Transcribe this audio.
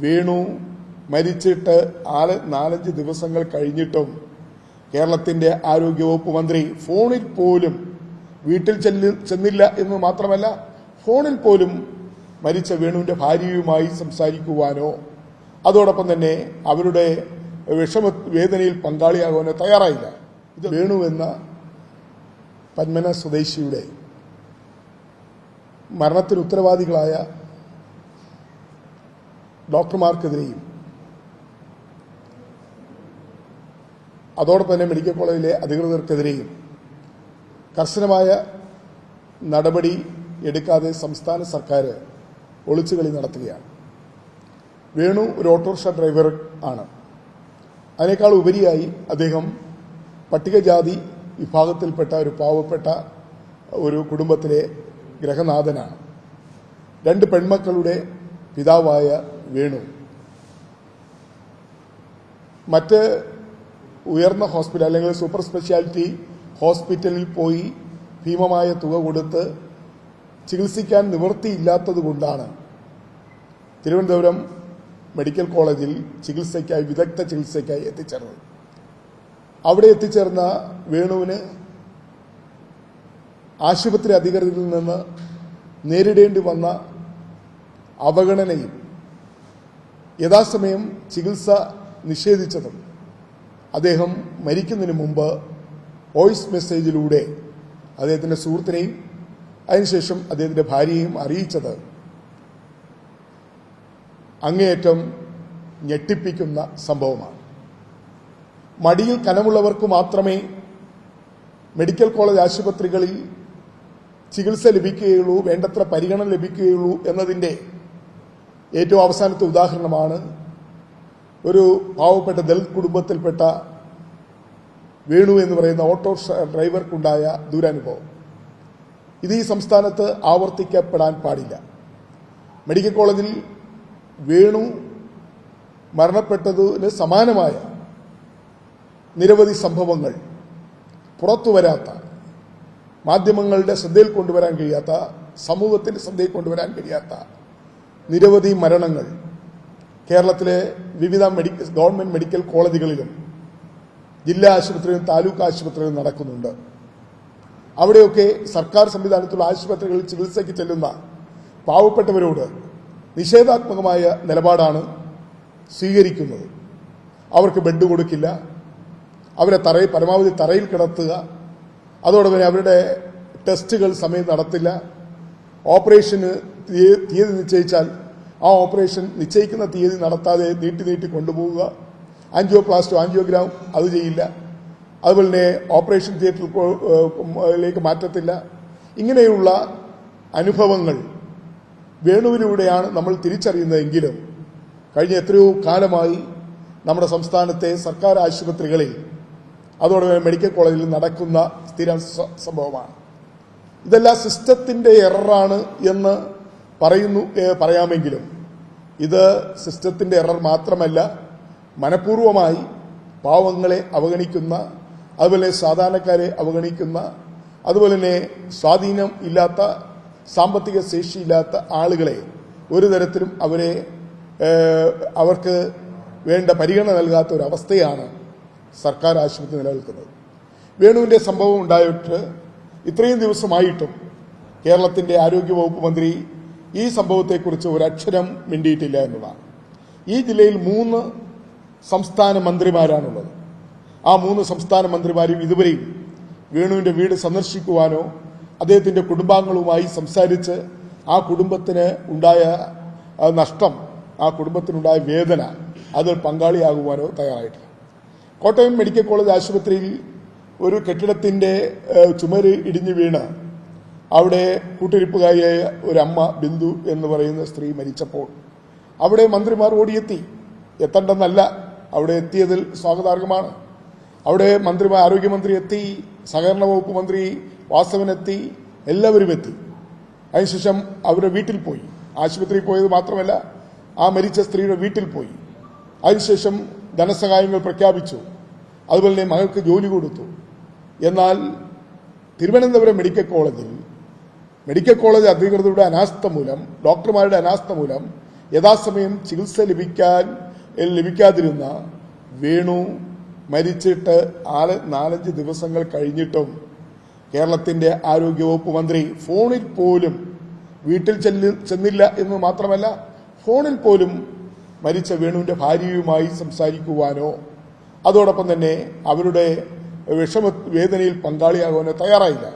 വേണു മരിച്ചിട്ട് ആറ് നാലഞ്ച് ദിവസങ്ങൾ കഴിഞ്ഞിട്ടും കേരളത്തിന്റെ ആരോഗ്യവകുപ്പ് മന്ത്രി ഫോണിൽ പോലും വീട്ടിൽ ചെന്നില്ല എന്ന് മാത്രമല്ല ഫോണിൽ പോലും മരിച്ച വേണുവിന്റെ ഭാര്യയുമായി സംസാരിക്കുവാനോ അതോടൊപ്പം തന്നെ അവരുടെ വിഷമ വേദനയിൽ പങ്കാളിയാകാനോ തയ്യാറായില്ല. ഇത് വേണു എന്ന പന്മന സ്വദേശിയുടെ മരണത്തിന് ഉത്തരവാദികളായ ഡോക്ടർമാർക്കെതിരെയും. അതോടൊപ്പം തന്നെ മെഡിക്കൽ കോളേജിലെ അധികൃതർക്കെതിരെയും. കർശനമായ നടപടി എടുക്കാതെ സംസ്ഥാന സർക്കാർ ഒളിച്ചുകളി നടത്തുകയാണ്. വേണു ഒരു ഓട്ടോറിക്ഷ ഡ്രൈവർ ആണ്. അതിനേക്കാൾ ഉപരിയായി അദ്ദേഹം പട്ടികജാതി വിഭാഗത്തിൽപ്പെട്ട ഒരു പാവപ്പെട്ട ഒരു കുടുംബത്തിലെ ഗ്രഹനാഥനാണ് രണ്ട് പെൺമക്കളുടെ പിതാവായ വേണു. മറ്റ് ഉയർന്ന ഹോസ്പിറ്റൽ അല്ലെങ്കിൽ സൂപ്പർ സ്പെഷ്യാലിറ്റി ഹോസ്പിറ്റലിൽ പോയി ഭീമമായ തുക കൊടുത്ത് ചികിത്സിക്കാൻ നിവൃത്തിയില്ലാത്തത് കൊണ്ടാണ് തിരുവനന്തപുരം മെഡിക്കൽ കോളേജിൽ ചികിത്സയ്ക്കായി വിദഗ്ധ ചികിത്സയ്ക്കായി എത്തിച്ചേർന്നത്. അവിടെ എത്തിച്ചേർന്ന വേണുവിന് ആശുപത്രി അധികൃതരിൽ നിന്ന് നേരിടേണ്ടി വന്ന അവഗണനയും യഥാസമയം ചികിത്സ നിഷേധിച്ചതും അദ്ദേഹം മരിക്കുന്നതിന് മുമ്പ് വോയിസ് മെസ്സേജിലൂടെ അദ്ദേഹത്തിന്റെ സുഹൃത്തിനെയും അതിനുശേഷം അദ്ദേഹത്തിന്റെ ഭാര്യയെയും അറിയിച്ചത് അങ്ങേയറ്റം ഞെട്ടിപ്പിക്കുന്ന സംഭവമാണ്. മടിയിൽ കനമുള്ളവർക്ക് മാത്രമേ മെഡിക്കൽ കോളേജ് ആശുപത്രികളിൽ ചികിത്സ ലഭിക്കുകയുള്ളൂ വേണ്ടത്ര പരിഗണന ലഭിക്കുകയുള്ളൂ എന്നതിന്റെ ഏറ്റവും അവസാനത്തെ ഉദാഹരണമാണ് ഒരു പാവപ്പെട്ട ദളിത് കുടുംബത്തിൽപ്പെട്ട വേണു എന്ന് പറയുന്ന ഓട്ടോ ഡ്രൈവർക്കുണ്ടായ ദുരനുഭവം. ഇത് ഈ സംസ്ഥാനത്ത് ആവർത്തിക്കപ്പെടാൻ പാടില്ല. മെഡിക്കൽ കോളേജിൽ വേണു മരണപ്പെട്ടതിന് സമാനമായ നിരവധി സംഭവങ്ങൾ പുറത്തുവരാത്ത മാധ്യമങ്ങളുടെ ശ്രദ്ധയിൽ കൊണ്ടുവരാൻ കഴിയാത്ത സമൂഹത്തിന്റെ ശ്രദ്ധയിൽ കൊണ്ടുവരാൻ കഴിയാത്ത നിരവധി മരണങ്ങൾ കേരളത്തിലെ വിവിധ മെഡിക്കൽ ഗവൺമെന്റ് മെഡിക്കൽ കോളേജുകളിലും ജില്ലാ ആശുപത്രിയിലും താലൂക്ക് ആശുപത്രിയിലും നടക്കുന്നുണ്ട്. അവിടെയൊക്കെ സർക്കാർ സംവിധാനത്തിലുള്ള ആശുപത്രികളിൽ ചികിത്സയ്ക്ക് ചെല്ലുന്ന പാവപ്പെട്ടവരോട് നിഷേധാത്മകമായ നിലപാടാണ് സ്വീകരിക്കുന്നത്. അവർക്ക് ബെഡ് കൊടുക്കില്ല. അവരെ തറയിൽ പരമാവധി തറയിൽ കിടത്തുക. അതോടൊപ്പം അവരുടെ ടെസ്റ്റുകൾ സമയം നടത്തില്ല. ഓപ്പറേഷന് തീയതി നിശ്ചയിച്ചാൽ ആ ഓപ്പറേഷൻ നിശ്ചയിക്കുന്ന തീയതി നടത്താതെ നീട്ടി നീട്ടി കൊണ്ടുപോവുക. ആൻജിയോ പ്ലാസ്റ്റോ ആൻജിയോഗ്രാം അത് ചെയ്യില്ല. അതുപോലെ തന്നെ ഓപ്പറേഷൻ തിയേറ്ററിലേക്ക് മാറ്റത്തില്ല. ഇങ്ങനെയുള്ള അനുഭവങ്ങൾ വേണുവിലൂടെയാണ് നമ്മൾ തിരിച്ചറിയുന്നതെങ്കിലും കഴിഞ്ഞ എത്രയോ കാലമായി നമ്മുടെ സംസ്ഥാനത്തെ സർക്കാർ ആശുപത്രികളിൽ അതോടൊപ്പം മെഡിക്കൽ കോളേജിൽ നടക്കുന്ന സ്ഥിരം സംഭവമാണ്. ഇതെല്ലാം സിസ്റ്റത്തിന്റെ എററാണ് എന്ന് പറയുന്നു പറയാമെങ്കിലും ഇത് സിസ്റ്റത്തിന്റെ എറർ മാത്രമല്ല മനഃപൂർവമായി പാവങ്ങളെ അവഗണിക്കുന്ന അതുപോലെ സാധാരണക്കാരെ അവഗണിക്കുന്ന അതുപോലെ തന്നെ സ്വാധീനം ഇല്ലാത്ത സാമ്പത്തിക ശേഷിയില്ലാത്ത ആളുകളെ ഒരു തരത്തിലും അവരെ അവർക്ക് വേണ്ട പരിഗണന നൽകാത്ത ഒരു അവസ്ഥയാണ് സർക്കാർ ആശുപത്രി നിലനിൽക്കുന്നത്. വേണുവിന്റെ സംഭവം ഉണ്ടായിട്ട് ഇത്രയും ദിവസമായിട്ടും കേരളത്തിന്റെ ആരോഗ്യവകുപ്പ് മന്ത്രി ഈ സംഭവത്തെക്കുറിച്ച് ഒരക്ഷരം മിണ്ടിയിട്ടില്ല എന്നതാണ് ഈ ജില്ലയിൽ മൂന്ന് സംസ്ഥാന മന്ത്രിമാരാണുള്ളത്. ആ മൂന്ന് സംസ്ഥാന മന്ത്രിമാരും ഇതുവരെയും വേണുവിന്റെ വീട് സന്ദർശിക്കുവാനോ അദ്ദേഹത്തിന്റെ കുടുംബാംഗങ്ങളുമായി സംസാരിച്ച് ആ കുടുംബത്തിന് ഉണ്ടായ നഷ്ടം ആ കുടുംബത്തിനുണ്ടായ വേദന അതിൽ പങ്കാളിയാകുവാനോ തയ്യാറായിട്ടില്ല. കോട്ടയം മെഡിക്കൽ കോളേജ് ആശുപത്രിയിൽ ഒരു കെട്ടിടത്തിന്റെ ചുമര് ഇടിഞ്ഞു വീണ്. അവിടെ കൂട്ടിരിപ്പുകാരിയായ ഒരു അമ്മ ബിന്ദു എന്ന് പറയുന്ന സ്ത്രീ മരിച്ചപ്പോൾ. അവിടെ മന്ത്രിമാർ ഓടിയെത്തി. എത്തണ്ടെന്നല്ല അവിടെ എത്തിയതിൽ സ്വാഗതാർഹമാണ്. അവിടെ മന്ത്രിമാർ ആരോഗ്യമന്ത്രി എത്തി സഹകരണ വകുപ്പ് മന്ത്രി വാസവനെത്തി എല്ലാവരും എത്തി. അതിനുശേഷം അവരുടെ വീട്ടിൽ പോയി. ആശുപത്രിയിൽ പോയത് മാത്രമല്ല ആ മരിച്ച സ്ത്രീയുടെ വീട്ടിൽ പോയി. അതിനുശേഷം ധനസഹായങ്ങൾ പ്രഖ്യാപിച്ചു. അതുപോലെ തന്നെ മകൾക്ക് ജോലി കൊടുത്തു. എന്നാൽ തിരുവനന്തപുരം മെഡിക്കൽ കോളേജിൽ മെഡിക്കൽ കോളേജ് അധികൃതരുടെ അനാസ്ഥ മൂലം ഡോക്ടർമാരുടെ അനാസ്ഥ മൂലം യഥാസമയം ചികിത്സ ലഭിക്കാൻ ലഭിക്കാതിരുന്ന വേണു മരിച്ചിട്ട് ആറ് നാലഞ്ച് ദിവസങ്ങൾ കഴിഞ്ഞിട്ടും കേരളത്തിന്റെ ആരോഗ്യവകുപ്പ് മന്ത്രി ഫോണിൽ പോലും വീട്ടിൽ ചെന്നില്ല എന്ന് മാത്രമല്ല ഫോണിൽ പോലും മരിച്ച വേണുവിന്റെ ഭാര്യയുമായി സംസാരിക്കുവാനോ അതോടൊപ്പം തന്നെ അവരുടെ വിഷമ വേദനയിൽ പങ്കാളിയാകുവാനോ തയ്യാറായില്ല.